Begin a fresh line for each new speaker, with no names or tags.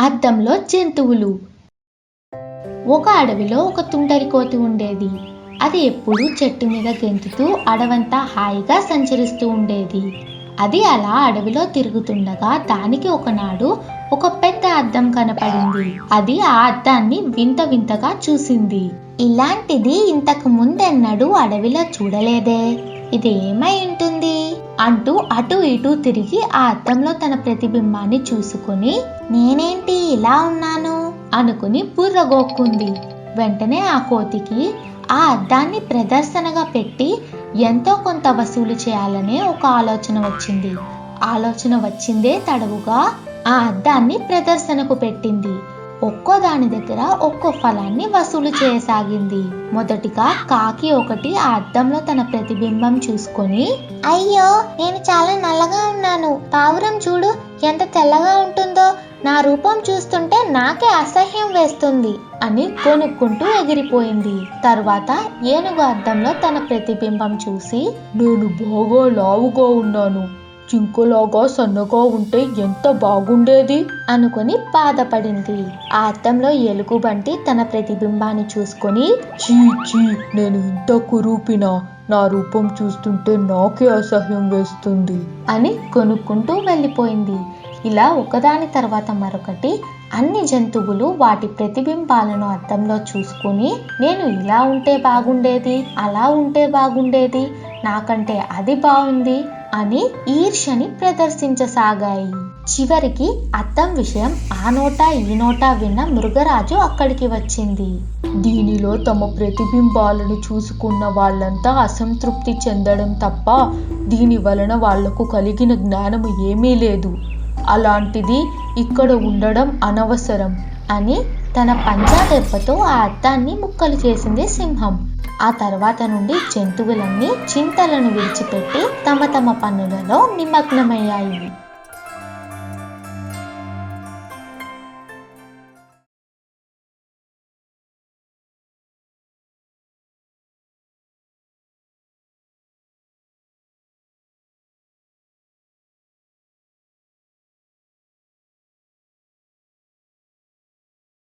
అద్దంలో జంతువులు. ఒక అడవిలో ఒక తుంటరి కోతి ఉండేది. అది ఎప్పుడూ చెట్టు మీద గెంతుతూ అడవంతా హాయిగా సంచరిస్తూ ఉండేది. అది అలా అడవిలో తిరుగుతుండగా దానికి ఒకనాడు ఒక పెద్ద అద్దం కనపడింది. అది ఆ అద్దాన్ని వింత వింతగా చూసింది. ఇలాంటిది ఇంతకు ముందెన్నడూ అడవిలో చూడలేదే. ఇది ఏమై ఉంటుంది? అంటూ అటు ఇటు తిరిగి ఆ అద్దంలో తన ప్రతిబింబాన్ని చూసుకుని నేనేంటి ఇలా ఉన్నాను? అనుకుని బుర్రగోక్కుంది. వెంటనే ఆ కోతికి ఆ అద్దాన్ని ప్రదర్శనగా పెట్టి ఎంతో కొంత వసూలు చేయాలనే ఒక ఆలోచన వచ్చింది. ఆలోచన వచ్చిందే తడవుగా ఆ అద్దాన్ని ప్రదర్శనకు పెట్టింది. ఒక్కో దాని దగ్గర ఒక్కో ఫలాన్ని వసూలు చేయసాగింది. మొదటిగా కాకి ఒకటి ఆ అద్దంలో తన ప్రతిబింబం చూసుకొని అయ్యో నేను చాలా నల్లగా ఉన్నాను. పావురం చూడు ఎంత తెల్లగా ఉంటుందో. నా రూపం చూస్తుంటే నాకే అసహ్యం వేస్తుంది అని కొనుక్కుంటూ ఎగిరిపోయింది. తర్వాత ఏనుగు అద్దంలో తన ప్రతిబింబం చూసి
నేను బాగా లావుగా ఉన్నాను. జింకలాగా సన్నగా ఉంటే ఎంత బాగుండేది?
అనుకుని బాధపడింది. ఆ అర్థంలో ఎలుగుబంటి తన ప్రతిబింబాన్ని చూసుకొని
చీ చీ నేను ఇంత కురూపిన నా రూపం చూస్తుంటే నాకే అసహ్యం వేస్తుంది
అని కొనుక్కుంటూ వెళ్ళిపోయింది. ఇలా ఒకదాని తర్వాత మరొకటి అన్ని జంతువులు వాటి ప్రతిబింబాలను అద్దంలో చూసుకుని నేను ఇలా ఉంటే బాగుండేది అలా ఉంటే బాగుండేది నాకంటే అది బాగుంది అని ఈర్ష్యని ప్రదర్శించసాగాయి. చివరికి అద్దం విషయం ఆ నోటా ఈ నోటా విన్న మృగరాజు అక్కడికి వచ్చింది.
దీనిలో తమ ప్రతిబింబాలను చూసుకున్న వాళ్ళంతా అసంతృప్తి చెందడం తప్ప దీని వలన వాళ్ళకు కలిగిన జ్ఞానము ఏమీ లేదు. అలాంటిది ఇక్కడ ఉండడం అనవసరం
అని తన పంజా దెబ్బతో ఆ అద్దాన్ని ముక్కలు చేసింది సింహం. ఆ తర్వాత నుండి జంతువులన్నీ చింతలను విడిచిపెట్టి తమ తమ పనులలో నిమగ్నమయ్యాయి.